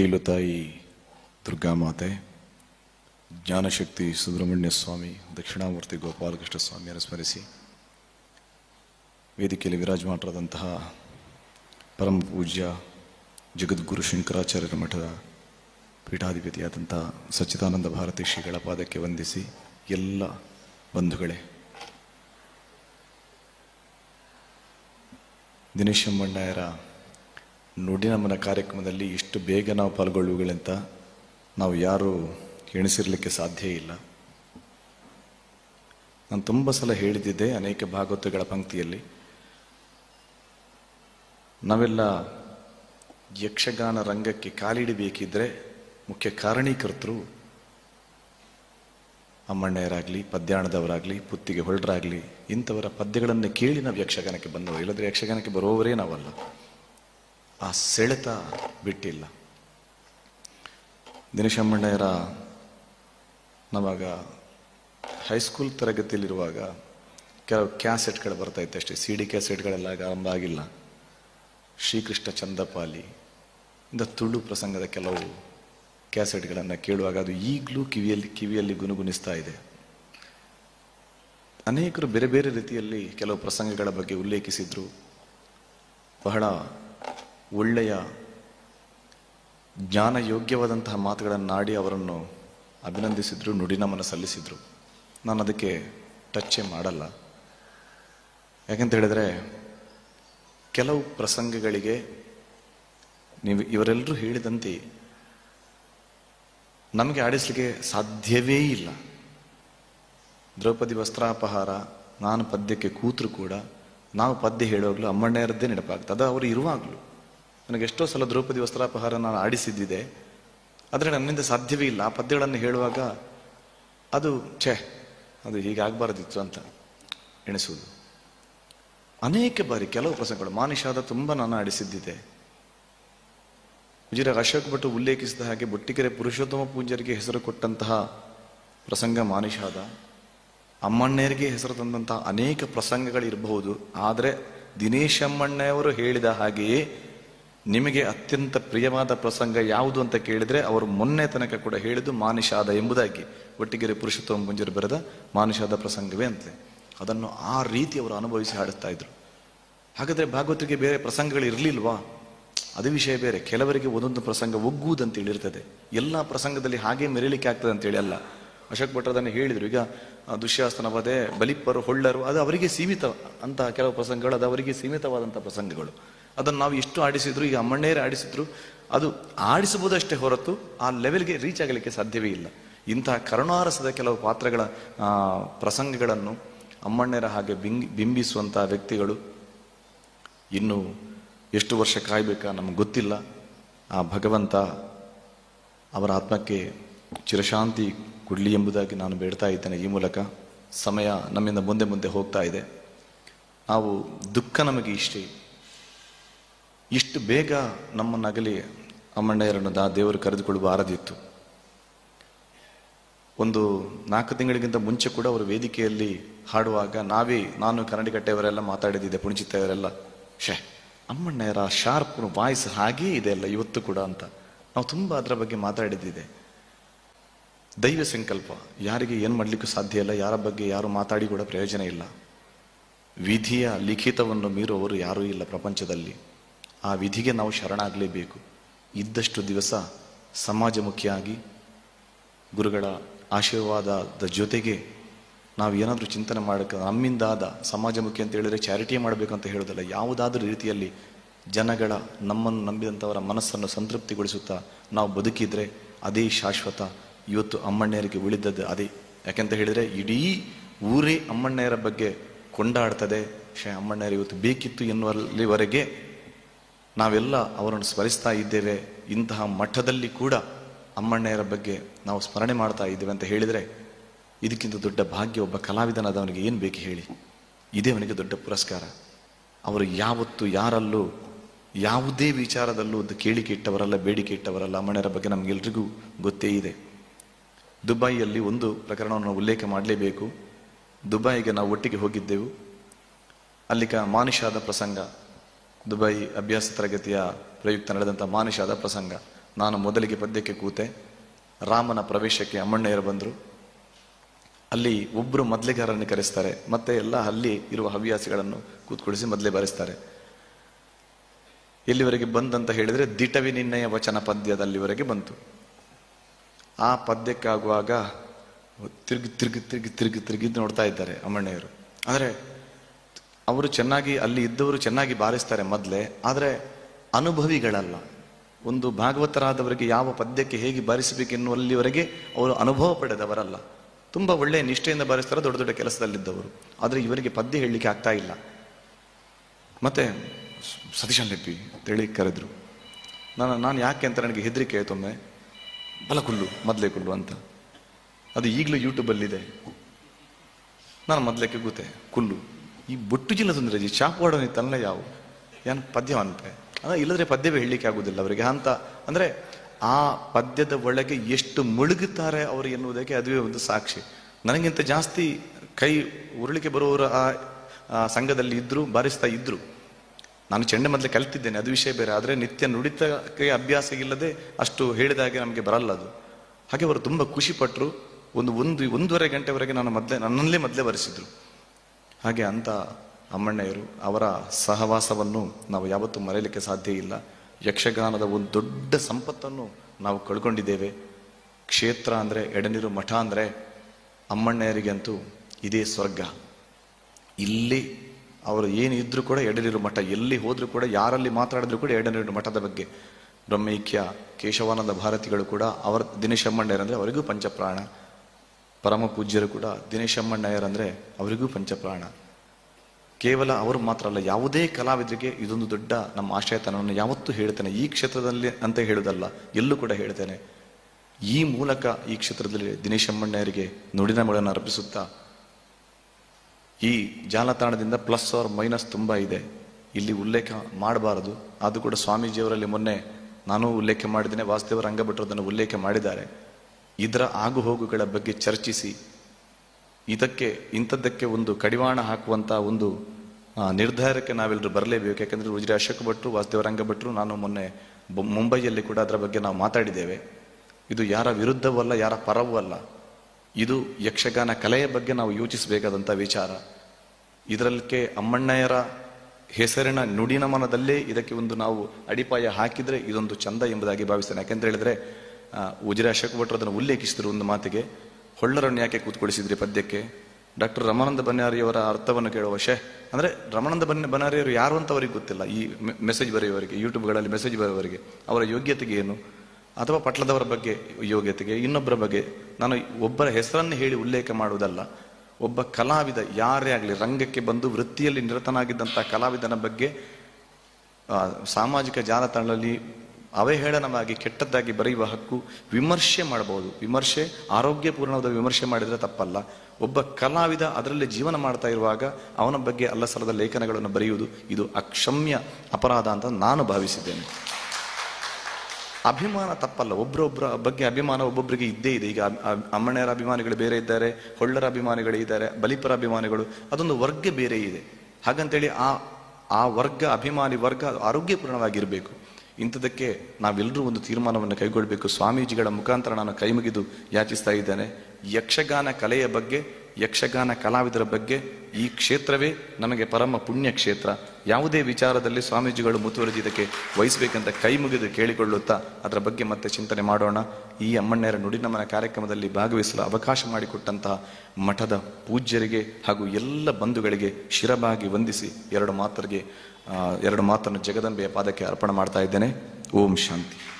ಮೆಟ್ಟಿಲು ತಾಯಿ ದುರ್ಗಾಮಾತೆ ಜ್ಞಾನಶಕ್ತಿ ಸುಬ್ರಹ್ಮಣ್ಯ ಸ್ವಾಮಿ, ದಕ್ಷಿಣಾಮೂರ್ತಿ ಗೋಪಾಲಕೃಷ್ಣ ಸ್ವಾಮಿಯನ್ನು ಸ್ಮರಿಸಿ ವೇದಿಕೆಯಲ್ಲಿ ವಿರಾಜಮಾನರಾದಂತಹ ಪರಮ ಪೂಜ್ಯ ಜಗದ್ಗುರು ಶಂಕರಾಚಾರ್ಯರ ಮಠದ ಪೀಠಾಧಿಪತಿಯಾದಂಥ ಸಚ್ಚಿದಾನಂದ ಭಾರತಿ ಶ್ರೀಗಳ ಪಾದಕ್ಕೆ ವಂದಿಸಿ ಎಲ್ಲ ಬಂಧುಗಳೇ. ದಿನೇಶ್ ನುಡಿನಮನ ಕಾರ್ಯಕ್ರಮದಲ್ಲಿ ಇಷ್ಟು ಬೇಗ ನಾವು ಪಾಲ್ಗೊಳ್ಳುವುಗಳಂತ ನಾವು ಯಾರೂ ಎಣಿಸಿರಲಿಕ್ಕೆ ಸಾಧ್ಯ ಇಲ್ಲ. ನಾನು ತುಂಬ ಸಲ ಹೇಳಿದ್ದಿದ್ದೆ ಅನೇಕ ಭಾಗವತಗಳ ಪಂಕ್ತಿಯಲ್ಲಿ. ನಾವೆಲ್ಲ ಯಕ್ಷಗಾನ ರಂಗಕ್ಕೆ ಕಾಲಿಡಬೇಕಿದ್ರೆ ಮುಖ್ಯ ಕಾರಣೀಕರ್ತರು ಅಮ್ಮಣ್ಣಯರಾಗಲಿ, ಪದ್ಯಾಣದವರಾಗಲಿ, ಪುತ್ತಿಗೆ ಹೊಳ್ಳರಾಗಲಿ ಇಂಥವರ ಪದ್ಯಗಳನ್ನು ಕೇಳಿ ನಾವು ಯಕ್ಷಗಾನಕ್ಕೆ ಬಂದವರು. ಇಲ್ಲದ್ರೆ ಯಕ್ಷಗಾನಕ್ಕೆ ಬರುವವರೇ ನಾವಲ್ಲ. ಆ ಸೆಳೆತ ಬಿಟ್ಟಿಲ್ಲ. ದಿನೇಶಮ್ಮಣ್ಣಯ್ಯರ ನಮಗ ಹೈಸ್ಕೂಲ್ ತರಗತಿಯಲ್ಲಿರುವಾಗ ಕೆಲವು ಕ್ಯಾಸೆಟ್ಗಳು ಬರ್ತಾ ಇತ್ತು ಅಷ್ಟೇ. ಸಿ ಡಿ ಕ್ಯಾಸೆಟ್ಗಳೆಲ್ಲ ಆರಂಭ ಆಗಿಲ್ಲ. ಶ್ರೀಕೃಷ್ಣ ಚಂದಪಾಲಿ ಇಂದ ತುಳು ಪ್ರಸಂಗದ ಕೆಲವು ಕ್ಯಾಸೆಟ್ಗಳನ್ನು ಕೇಳುವಾಗ ಅದು ಈಗಲೂ ಕಿವಿಯಲ್ಲಿ ಕಿವಿಯಲ್ಲಿ ಗುನುಗುಣಿಸ್ತಾ ಇದೆ. ಅನೇಕರು ಬೇರೆ ಬೇರೆ ರೀತಿಯಲ್ಲಿ ಕೆಲವು ಪ್ರಸಂಗಗಳ ಬಗ್ಗೆ ಉಲ್ಲೇಖಿಸಿದ್ರು. ಬಹಳ ಒಳ್ಳೆಯ ಜ್ಞಾನ ಜ್ಞಾನಯೋಗ್ಯವಾದಂತಹ ಮಾತುಗಳನ್ನಾಡಿ ಅವರನ್ನು ಅಭಿನಂದಿಸಿದ್ರು ನುಡಿನಮನ ಸಲ್ಲಿಸಿದ್ರು. ನಾನು ಅದಕ್ಕೆ ಟಚ್ಚೇ ಮಾಡಲ್ಲ. ಯಾಕಂತ ಹೇಳಿದ್ರೆ, ಕೆಲವು ಪ್ರಸಂಗಗಳಿಗೆ ನೀವು ಇವರೆಲ್ಲರೂ ಹೇಳಿದಂತೆ ನಮಗೆ ಆಡಿಸ್ಲಿಕ್ಕೆ ಸಾಧ್ಯವೇ ಇಲ್ಲ. ದ್ರೌಪದಿ ವಸ್ತ್ರಾಪಹಾರ, ನಾನು ಪದ್ಯಕ್ಕೆ ಕೂತರು ಕೂಡ ನಾವು ಪದ್ಯ ಹೇಳುವಾಗಲೂ ಅಮ್ಮಣ್ಣೆಯರದ್ದೇ ನೆನಪಾಗ್ತದೆ. ಅದು ಅವರು ಇರುವಾಗಲೂ. ನನಗೆ ಎಷ್ಟೋ ಸಲ ದ್ರೌಪದಿ ವಸ್ತ್ರಾಪಹಾರ ನಾನು ಆಡಿಸಿದ್ದಿದೆ. ಆದರೆ ನನ್ನಿಂದ ಸಾಧ್ಯವೇ ಇಲ್ಲ. ಆ ಪದ್ಯಗಳನ್ನು ಹೇಳುವಾಗ ಅದು, ಛೆ, ಅದು ಹೀಗಾಗಬಾರ್ದಿತ್ತು ಅಂತ ಎಣಿಸುವುದು. ಅನೇಕ ಬಾರಿ ಕೆಲವು ಪ್ರಸಂಗಗಳು, ಮಾನಿಷಾದ ತುಂಬ ನಾನು ಆಡಿಸಿದ್ದಿದೆ. ಉಜಿರ ಅಶೋಕ್ ಭಟ್ಟು ಉಲ್ಲೇಖಿಸಿದ ಹಾಗೆ ಬೊಟ್ಟಿಕೆರೆ ಪುರುಷೋತ್ತಮ ಪೂಜ್ಯರಿಗೆ ಹೆಸರು ಕೊಟ್ಟಂತಹ ಪ್ರಸಂಗ ಮಾನಿಷಾದ, ಅಮ್ಮಣ್ಣರಿಗೆ ಹೆಸರು ತಂದಂತಹ ಅನೇಕ ಪ್ರಸಂಗಗಳಿರಬಹುದು. ಆದರೆ ದಿನೇಶ್ ಅಮ್ಮಣ್ಣೆಯವರು ಹೇಳಿದ ಹಾಗೆಯೇ ನಿಮಗೆ ಅತ್ಯಂತ ಪ್ರಿಯವಾದ ಪ್ರಸಂಗ ಯಾವುದು ಅಂತ ಕೇಳಿದ್ರೆ ಅವರು ಮೊನ್ನೆ ತನಕ ಕೂಡ ಹೇಳಿದ್ದು ಮಾನುಷಾದ ಎಂಬುದಾಗಿ. ಒಟ್ಟಿಗೆರೆ ಪುರುಷೋತ್ತಮ ಮುಂಜರು ಬರೆದ ಮಾನಿಷಾದ ಪ್ರಸಂಗವೇ ಅಂತೆ. ಅದನ್ನು ಆ ರೀತಿ ಅವರು ಅನುಭವಿಸಿ ಹಾಡುತ್ತಾ ಇದ್ರು. ಹಾಗಾದ್ರೆ ಭಾಗವತಿಗೆ ಬೇರೆ ಪ್ರಸಂಗಗಳು ಇರಲಿಲ್ವಾ? ಅದು ವಿಷಯ ಬೇರೆ. ಕೆಲವರಿಗೆ ಒಂದೊಂದು ಪ್ರಸಂಗ ಒಗ್ಗುವುದಂತೇಳಿ ಇರ್ತದೆ ಎಲ್ಲ ಪ್ರಸಂಗದಲ್ಲಿ ಹಾಗೆ ಮೆರೀಲಿಕ್ಕೆ ಆಗ್ತದೆ ಅಂತೇಳಿ ಅಲ್ಲ. ಅಶೋಕ್ ಭಟ್ ಅದನ್ನು ಹೇಳಿದರು. ಈಗ ದುಶ್ಯಾಸ್ತನವದೆ ಬಲಿಪ್ಪರು, ಹೊಳ್ಳರು, ಅದು ಅವರಿಗೆ ಸೀಮಿತ ಅಂತ ಕೆಲವು ಪ್ರಸಂಗಗಳು, ಅದು ಅವರಿಗೆ ಸೀಮಿತವಾದಂಥ ಪ್ರಸಂಗಗಳು. ಅದನ್ನು ನಾವು ಎಷ್ಟು ಆಡಿಸಿದ್ರು, ಈಗ ಅಮ್ಮಣ್ಣೇರೆ ಆಡಿಸಿದ್ರು, ಅದು ಆಡಿಸಬಹುದಷ್ಟೇ ಹೊರತು ಆ ಲೆವೆಲ್ಗೆ ರೀಚ್ ಆಗಲಿಕ್ಕೆ ಸಾಧ್ಯವೇ ಇಲ್ಲ. ಇಂತಹ ಕರುಣಾರಸದ ಕೆಲವು ಪಾತ್ರಗಳ ಪ್ರಸಂಗಗಳನ್ನು ಅಮ್ಮಣ್ಣರ ಹಾಗೆ ಬಿಂಗ್ ಬಿಂಬಿಸುವಂತಹ ವ್ಯಕ್ತಿಗಳು ಇನ್ನು ಎಷ್ಟು ವರ್ಷ ಕಾಯಬೇಕಾ ನಮಗೆ ಗೊತ್ತಿಲ್ಲ. ಆ ಭಗವಂತ ಅವರ ಆತ್ಮಕ್ಕೆ ಚಿರಶಾಂತಿ ಕೊಡಲಿ ಎಂಬುದಾಗಿ ನಾನು ಬೇಡ್ತಾ ಇದ್ದೇನೆ ಈ ಮೂಲಕ. ಸಮಯ ನಮ್ಮಿಂದ ಮುಂದೆ ಮುಂದೆ ಹೋಗ್ತಾ ಇದೆ. ನಾವು ದುಃಖ ನಮಗೆ ಇಷ್ಟೇ. ಇಷ್ಟು ಬೇಗ ನಮ್ಮನ್ನಗಲಿ ಅಮ್ಮಣ್ಣಯ್ಯರನ್ನು ದಾ, ದೇವರು ಕರೆದುಕೊಳ್ಳಬಾರದಿತ್ತು ಒಂದು ನಾಲ್ಕು ತಿಂಗಳಿಗಿಂತ ಮುಂಚೆ ಕೂಡ ಅವರು ವೇದಿಕೆಯಲ್ಲಿ ಹಾಡುವಾಗ, ನಾವೇ, ನಾನು ಕನ್ನಡಿಗಟ್ಟೆಯವರೆಲ್ಲ ಮಾತಾಡಿದ್ದಿದ್ದೆ ಪುಣಿಚಿತ್ತವರೆಲ್ಲ ಶೇ ಅಮ್ಮಣ್ಣಯ್ಯರ ಶಾರ್ಪ್ ವಾಯ್ಸ್ ಹಾಗೇ ಇದೆ ಅಲ್ಲ, ಇವತ್ತು ಕೂಡ ಅಂತ. ನಾವು ತುಂಬ ಅದರ ಬಗ್ಗೆ ಮಾತಾಡಿದ್ದಿದೆ. ದೈವ ಸಂಕಲ್ಪ, ಯಾರಿಗೆ ಏನು ಮಾಡಲಿಕ್ಕೂ ಸಾಧ್ಯ ಇಲ್ಲ, ಯಾರ ಬಗ್ಗೆ ಯಾರು ಮಾತಾಡಿ ಕೂಡ ಪ್ರಯೋಜನ ಇಲ್ಲ. ವಿಧಿಯ ಲಿಖಿತವನ್ನು ಮೀರುವವರು ಯಾರೂ ಇಲ್ಲ ಪ್ರಪಂಚದಲ್ಲಿ. ಆ ವಿಧಿಗೆ ನಾವು ಶರಣಾಗಲೇಬೇಕು. ಇದ್ದಷ್ಟು ದಿವಸ ಸಮಾಜಮುಖಿಯಾಗಿ ಗುರುಗಳ ಆಶೀರ್ವಾದದ ಜೊತೆಗೆ ನಾವು ಏನಾದರೂ ಚಿಂತನೆ ಮಾಡಕ್ಕೆ ನಮ್ಮಿಂದಾದ ಸಮಾಜಮುಖಿ ಅಂತ ಹೇಳಿದರೆ ಚಾರಿಟಿ ಮಾಡಬೇಕು ಅಂತ ಹೇಳೋದಲ್ಲ, ಯಾವುದಾದ್ರೂ ರೀತಿಯಲ್ಲಿ ಜನಗಳ ನಮ್ಮನ್ನು ನಂಬಿದಂಥವರ ಮನಸ್ಸನ್ನು ಸಂತೃಪ್ತಿಗೊಳಿಸುತ್ತಾ ನಾವು ಬದುಕಿದರೆ ಅದೇ ಶಾಶ್ವತ. ಇವತ್ತು ಅಮ್ಮಣ್ಣೆಯರಿಗೆ ಉಳಿದದ್ದು ಅದೇ. ಯಾಕೆಂತ ಹೇಳಿದರೆ ಇಡೀ ಊರೇ ಅಮ್ಮಣ್ಣೆಯರ ಬಗ್ಗೆ ಕೊಂಡಾಡ್ತದೆ. ಶೇ ಅಮ್ಮಣ್ಣೆಯರು ಇವತ್ತು ಬೇಕಿತ್ತು ಎನ್ನುವಲ್ಲಿವರೆಗೆ ನಾವೆಲ್ಲ ಅವರನ್ನು ಸ್ಮರಿಸ್ತಾ ಇದ್ದೇವೆ. ಇಂತಹ ಮಠದಲ್ಲಿ ಕೂಡ ಅಮ್ಮಣ್ಣೆಯರ ಬಗ್ಗೆ ನಾವು ಸ್ಮರಣೆ ಮಾಡ್ತಾ ಇದ್ದೇವೆ ಅಂತ ಹೇಳಿದರೆ, ಇದಕ್ಕಿಂತ ದೊಡ್ಡ ಭಾಗ್ಯ ಒಬ್ಬ ಕಲಾವಿದನಾದವನಿಗೆ ಏನು ಬೇಕು ಹೇಳಿ. ಇದೇ ಅವನಿಗೆ ದೊಡ್ಡ ಪುರಸ್ಕಾರ. ಅವರು ಯಾವತ್ತು ಯಾರಲ್ಲೂ, ಯಾವುದೇ ವಿಚಾರದಲ್ಲೂ ಒಂದು ಕೇಳಿಕೆ ಇಟ್ಟವರಲ್ಲ, ಬೇಡಿಕೆ ಇಟ್ಟವರಲ್ಲ ಅಮ್ಮಣ್ಣರ ಬಗ್ಗೆ ನಮಗೆಲ್ರಿಗೂ ಗೊತ್ತೇ ಇದೆ. ದುಬೈಯಲ್ಲಿ ಒಂದು ಪ್ರಕರಣವನ್ನು ಉಲ್ಲೇಖ ಮಾಡಲೇಬೇಕು. ದುಬೈಗೆ ನಾವು ಒಟ್ಟಿಗೆ ಹೋಗಿದ್ದೆವು. ಅಲ್ಲಿಗ ಮಾನಿಷಾದ ಪ್ರಸಂಗ. ದುಬೈ ಅಭ್ಯಾಸ ತರಗತಿಯ ಪ್ರಯುಕ್ತ ನಡೆದಂಥ ಮಾನಿಷಾದ ಪ್ರಸಂಗ. ನಾನು ಮೊದಲಿಗೆ ಪದ್ಯಕ್ಕೆ ಕೂತೆ, ರಾಮನ ಪ್ರವೇಶಕ್ಕೆ ಅಮ್ಮಣ್ಣಯ್ಯರು ಬಂದರು. ಅಲ್ಲಿ ಒಬ್ಬರು ಮೊದಲಿಗಾರರನ್ನು ಕರೆಸ್ತಾರೆ, ಮತ್ತೆ ಎಲ್ಲ ಅಲ್ಲಿ ಇರುವ ಹವ್ಯಾಸಿಗಳನ್ನು ಕೂತ್ಕೊಳಿಸಿ ಮೊದಲೇ ಬರೆಸ್ತಾರೆ. ಎಲ್ಲಿವರೆಗೆ ಬಂದಂತ ಹೇಳಿದರೆ ದಿಟವಿ ನಿನ್ನಯ ವಚನ ಪದ್ಯದಲ್ಲಿವರೆಗೆ ಬಂತು. ಆ ಪದ್ಯಕ್ಕಾಗುವಾಗ ತಿರುಗಿ ತಿರುಗಿ ತಿರುಗಿ ತಿರುಗಿ ತಿರುಗಿದ್ದು ನೋಡ್ತಾ ಇದ್ದಾರೆ ಅಮ್ಮಣ್ಣಯ್ಯರು. ಆದರೆ ಅವರು ಚೆನ್ನಾಗಿ ಅಲ್ಲಿ ಇದ್ದವರು ಚೆನ್ನಾಗಿ ಬಾರಿಸ್ತಾರೆ ಮೊದಲೇ, ಆದರೆ ಅನುಭವಿಗಳಲ್ಲ. ಒಂದು ಭಾಗವತರಾದವರಿಗೆ ಯಾವ ಪದ್ಯಕ್ಕೆ ಹೇಗೆ ಬಾರಿಸಬೇಕೆನ್ನುವಲ್ಲಿವರೆಗೆ ಅವರು ಅನುಭವ ಪಡೆದವರಲ್ಲ. ತುಂಬ ಒಳ್ಳೆಯ ನಿಷ್ಠೆಯಿಂದ ಬಾರಿಸ್ತಾರೆ, ದೊಡ್ಡ ದೊಡ್ಡ ಕೆಲಸದಲ್ಲಿದ್ದವರು. ಆದರೆ ಇವರಿಗೆ ಪದ್ಯ ಹೇಳಲಿಕ್ಕೆ ಆಗ್ತಾ ಇಲ್ಲ. ಮತ್ತೆ ಸತೀಶನ್ ಲೆಪ್ಪಿ ಅಂತೇಳಿ ಕರೆದ್ರು, ನಾನು ನಾನು ಯಾಕೆ ಅಂತ ನನಗೆ ಹೆದರಿಕೆ ಆಯ್ತೊಮ್ಮೆ ಬಲಕುಲ್ಲು ಮೊದಲೇ ಕುಲ್ಲು ಅಂತ. ಅದು ಈಗಲೂ ಯೂಟ್ಯೂಬಲ್ಲಿದೆ ನಾನು ಮೊದಲಕ್ಕೆ ಕೂತೆ, ಕುಲ್ಲು. ಈ ಬೊಟ್ಟು ಜಿಲ್ಲ ತೊಂದರೆ ಈ ಚಾಪವಾಡ ತನ್ನ ಯಾವು? ಏನು ಪದ್ಯ ಅನ್ಪೆ? ಅಂದರೆ ಇಲ್ಲದ್ರೆ ಪದ್ಯವೇ ಹೇಳಲಿಕ್ಕೆ ಆಗೋದಿಲ್ಲ ಅವರಿಗೆ. ಅಂತ ಅಂದ್ರೆ ಆ ಪದ್ಯದ ಒಳಗೆ ಎಷ್ಟು ಮುಳುಗುತ್ತಾರೆ ಅವರು ಎನ್ನುವುದಕ್ಕೆ ಅದುವೇ ಒಂದು ಸಾಕ್ಷಿ. ನನಗಿಂತ ಜಾಸ್ತಿ ಕೈ ಉರುಳಿಕೆ ಬರುವವರು ಆ ಸಂಘದಲ್ಲಿ ಇದ್ದರು ಬಾರಿಸ್ತಾ ಇದ್ದರು ನಾನು ಚೆಂಡೆ ಮೊದಲೇ ಕಲಿತಿದ್ದೇನೆ, ಅದು ವಿಷಯ ಬೇರೆ. ಆದರೆ ನಿತ್ಯ ನುಡಿತಕ್ಕೆ ಅಭ್ಯಾಸ ಇಲ್ಲದೆ ಅಷ್ಟು ಹೇಳಿದಾಗೆ ನಮಗೆ ಬರಲ್ಲ ಅದು. ಹಾಗೆ ಅವರು ತುಂಬ ಖುಷಿಪಟ್ಟರು ಒಂದು ಒಂದು, ಒಂದೂವರೆ ಗಂಟೆವರೆಗೆ ನಾನು ಮೊದಲೇ ನನ್ನಲ್ಲೇ ಮೊದಲೇ ಬರೆಸಿದ್ರು. ಹಾಗೆ ಅಂತ ಅಮ್ಮಣ್ಣಯ್ಯರು ಅವರ ಸಹವಾಸವನ್ನು ನಾವು ಯಾವತ್ತೂ ಮರೆಯಲಿಕ್ಕೆ ಸಾಧ್ಯ ಇಲ್ಲ. ಯಕ್ಷಗಾನದ ಒಂದು ದೊಡ್ಡ ಸಂಪತ್ತನ್ನು ನಾವು ಕಳ್ಕೊಂಡಿದ್ದೇವೆ. ಕ್ಷೇತ್ರ ಅಂದರೆ ಎಡನೀರು ಮಠ ಅಂದರೆ ಅಮ್ಮಣ್ಣಯ್ಯರಿಗಂತೂ ಇದೇ ಸ್ವರ್ಗ. ಇಲ್ಲಿ ಅವರು ಏನು ಇದ್ರೂ ಕೂಡ ಎಡನೀರು ಮಠ, ಎಲ್ಲಿ ಹೋದರೂ ಕೂಡ, ಯಾರಲ್ಲಿ ಮಾತಾಡಿದ್ರು ಕೂಡ ಎಡನೀರು ಮಠದ ಬಗ್ಗೆ. ಬ್ರಹ್ಮೈಕ್ಯ, ಕೇಶವಾನಂದ ಭಾರತಿಗಳು ಕೂಡ ಅವರ ದಿನೇಶ್ ಅಮ್ಮಣ್ಣಯ್ಯರಂದರೆ ಅವರಿಗೂ ಪಂಚಪ್ರಾಣ. ಪರಮ ಪೂಜ್ಯರು ಕೂಡ ದಿನೇಶ್ ಅಮ್ಮಣ್ಣಯ್ಯರ್ ಅಂದರೆ ಅವರಿಗೂ ಪಂಚಪ್ರಾಣ. ಕೇವಲ ಅವರು ಮಾತ್ರ ಅಲ್ಲ, ಯಾವುದೇ ಕಲಾವಿದರಿಗೆ ಇದೊಂದು ದೊಡ್ಡ ನಮ್ಮ ಆಶಯತನವನ್ನು ಯಾವತ್ತೂ ಹೇಳ್ತೇನೆ. ಈ ಕ್ಷೇತ್ರದಲ್ಲಿ ಅಂತ ಹೇಳುವುದಲ್ಲ ಎಲ್ಲೂ ಕೂಡ ಹೇಳ್ತೇನೆ. ಈ ಮೂಲಕ ಈ ಕ್ಷೇತ್ರದಲ್ಲಿ ದಿನೇಶ್ ಅಮ್ಮಣ್ಣಯ್ಯರಿಗೆ ನುಡಿನಗಳನ್ನು ಅರ್ಪಿಸುತ್ತಾ, ಈ ಜಾಲತಾಣದಿಂದ ಪ್ಲಸ್ ಆರ್ ಮೈನಸ್ ತುಂಬ ಇದೆ. ಇಲ್ಲಿ ಉಲ್ಲೇಖ ಮಾಡಬಾರದು. ಅದು ಕೂಡ ಸ್ವಾಮೀಜಿಯವರಲ್ಲಿ ಮೊನ್ನೆ ನಾನು ಉಲ್ಲೇಖ ಮಾಡಿದ್ದೇನೆ, ವಾಸುದೇವ ರಂಗಭಟ್ರು ಅದನ್ನು ಉಲ್ಲೇಖ ಮಾಡಿದ್ದಾರೆ. ಇದರ ಆಗುಹೋಗುಗಳ ಬಗ್ಗೆ ಚರ್ಚಿಸಿ, ಇದಕ್ಕೆ, ಇಂಥದ್ದಕ್ಕೆ ಒಂದು ಕಡಿವಾಣ ಹಾಕುವಂಥ ಒಂದು ನಿರ್ಧಾರಕ್ಕೆ ನಾವೆಲ್ಲರೂ ಬರಲೇಬೇಕು. ಯಾಕಂದ್ರೆ ಉಜಿರೆ ಅಶೋಕ್ ಭಟ್ರು ವಾಸುದೇವ ಭಟ್ರು ನಾನು ಮೊನ್ನೆ ಮುಂಬೈಯಲ್ಲಿ ಕೂಡ ಅದರ ಬಗ್ಗೆ ನಾವು ಮಾತಾಡಿದ್ದೇವೆ. ಇದು ಯಾರ ವಿರುದ್ಧವಲ್ಲ ಯಾರ ಪರವೂ ಅಲ್ಲ. ಇದು ಯಕ್ಷಗಾನ ಕಲೆಯ ಬಗ್ಗೆ ನಾವು ಯೋಚಿಸಬೇಕಾದಂಥ ವಿಚಾರ. ಇದರಲ್ಲಿಕ್ಕೆ ಅಮ್ಮಣ್ಣಯ್ಯರ ಹೆಸರಿನ ನುಡಿನಮನದಲ್ಲೇ ಇದಕ್ಕೆ ಒಂದು ನಾವು ಅಡಿಪಾಯ ಹಾಕಿದರೆ ಇದೊಂದು ಚಂದ ಎಂಬುದಾಗಿ ಭಾವಿಸ್ತೇನೆ. ಯಾಕೆಂತ ಹೇಳಿದ್ರೆ ಉಜಿರೆ ಅಶೋಕ್ ಭಟ್ರು ಅದನ್ನು ಉಲ್ಲೇಖಿಸಿದ್ರು ಒಂದು ಮಾತಿಗೆ, ಹೊಳ್ಳರನ್ನು ಯಾಕೆ ಕೂತ್ಕೊಳಿಸಿದ್ರಿ ಪದ್ಯಕ್ಕೆ? ಡಾಕ್ಟರ್ ರಮಾನಂದ ಬನ್ನಾರಿಯವರ ಅರ್ಥವನ್ನು ಕೇಳುವ ಶೇ, ಅಂದರೆ ರಮಾನಂದ ಬನ್ನ ಬನ್ನಾರಿಯವರು ಯಾರು ಅಂತ ಅವರಿಗೆ ಗೊತ್ತಿಲ್ಲ, ಈ ಮೆಸೇಜ್ ಬರೆಯುವವರಿಗೆ, ಯೂಟ್ಯೂಬ್ಗಳಲ್ಲಿ ಮೆಸೇಜ್ ಬರೆಯುವವರಿಗೆ, ಅವರ ಯೋಗ್ಯತೆಗೆ ಏನು? ಅಥವಾ ಪಟ್ಲದವರ ಬಗ್ಗೆ ಯೋಗ್ಯತೆಗೆ, ಇನ್ನೊಬ್ಬರ ಬಗ್ಗೆ? ನಾನು ಒಬ್ಬರ ಹೆಸರನ್ನು ಹೇಳಿ ಉಲ್ಲೇಖ ಮಾಡುವುದಲ್ಲ, ಒಬ್ಬ ಕಲಾವಿದ ಯಾರೇ ಆಗಲಿ, ರಂಗಕ್ಕೆ ಬಂದು ವೃತ್ತಿಯಲ್ಲಿ ನಿರತನಾಗಿದ್ದಂಥ ಕಲಾವಿದನ ಬಗ್ಗೆ ಸಾಮಾಜಿಕ ಜಾಲತಾಣದಲ್ಲಿ ಅವಹೇಳನವಾಗಿ ಕೆಟ್ಟದ್ದಾಗಿ ಬರೆಯುವ ಹಕ್ಕು ವಿಮರ್ಶೆ ಮಾಡಬಹುದು ವಿಮರ್ಶೆ, ಆರೋಗ್ಯಪೂರ್ಣವಾದ ವಿಮರ್ಶೆ ಮಾಡಿದರೆ ತಪ್ಪಲ್ಲ. ಒಬ್ಬ ಕಲಾವಿದ ಅದರಲ್ಲಿ ಜೀವನ ಮಾಡ್ತಾ ಇರುವಾಗ ಅವನ ಬಗ್ಗೆ ಅಲ್ಲಸಲದ ಲೇಖನಗಳನ್ನು ಬರೆಯುವುದು ಇದು ಅಕ್ಷಮ್ಯ ಅಪರಾಧ ಅಂತ ನಾನು ಭಾವಿಸಿದ್ದೇನೆ. ಅಭಿಮಾನ ತಪ್ಪಲ್ಲ. ಒಬ್ಬರೊಬ್ಬರ ಬಗ್ಗೆ ಅಭಿಮಾನ ಒಬ್ಬೊಬ್ಬರಿಗೆ ಇದ್ದೇ ಇದೆ. ಈಗ ಅಮ್ಮಣ್ಣರ ಅಭಿಮಾನಿಗಳು ಬೇರೆ ಇದ್ದಾರೆ, ಹೊಳ್ಳರ ಅಭಿಮಾನಿಗಳು ಇದ್ದಾರೆ, ಬಲಿಪರ ಅಭಿಮಾನಿಗಳು, ಅದೊಂದು ವರ್ಗ ಬೇರೆ ಇದೆ. ಹಾಗಂತೇಳಿ ಆ ಆ ವರ್ಗ, ಅಭಿಮಾನಿ ವರ್ಗ ಆರೋಗ್ಯಪೂರ್ಣವಾಗಿರಬೇಕು. ಇಂಥದಕ್ಕೆ ನಾವೆಲ್ಲರೂ ಒಂದು ತೀರ್ಮಾನವನ್ನು ಕೈಗೊಳ್ಳಬೇಕು. ಸ್ವಾಮೀಜಿಗಳ ಮುಖಾಂತರ ನಾನು ಕೈ ಮುಗಿದು ಯಾಚಿಸ್ತಾ ಇದ್ದೇನೆ. ಯಕ್ಷಗಾನ ಕಲೆಯ ಬಗ್ಗೆ, ಯಕ್ಷಗಾನ ಕಲಾವಿದರ ಬಗ್ಗೆ ಈ ಕ್ಷೇತ್ರವೇ ನಮಗೆ ಪರಮ ಪುಣ್ಯ ಕ್ಷೇತ್ರ. ಯಾವುದೇ ವಿಚಾರದಲ್ಲಿ ಸ್ವಾಮೀಜಿಗಳು ಮುತುವರ್ಜಿ ಇದಕ್ಕೆ ವಹಿಸಬೇಕಂತ ಕೈ ಮುಗಿದು ಕೇಳಿಕೊಳ್ಳುತ್ತಾ ಅದರ ಬಗ್ಗೆ ಮತ್ತೆ ಚಿಂತನೆ ಮಾಡೋಣ. ಈ ಅಮ್ಮಣ್ಣರ ನುಡಿನಮನ ಕಾರ್ಯಕ್ರಮದಲ್ಲಿ ಭಾಗವಹಿಸಲು ಅವಕಾಶ ಮಾಡಿಕೊಟ್ಟಂತಹ ಮಠದ ಪೂಜ್ಯರಿಗೆ ಹಾಗೂ ಎಲ್ಲ ಬಂಧುಗಳಿಗೆ ಶಿರಬಾಗಿ ವಂದಿಸಿ ಎರಡು ಮಾತರಿಗೆ ಎರಡು ಮಾತನ್ನು ಜಗದಂಬೆಯ ಪಾದಕ್ಕೆ ಅರ್ಪಣೆ ಮಾಡ್ತಾ ಇದ್ದೇನೆ. ಓಂ ಶಾಂತಿ.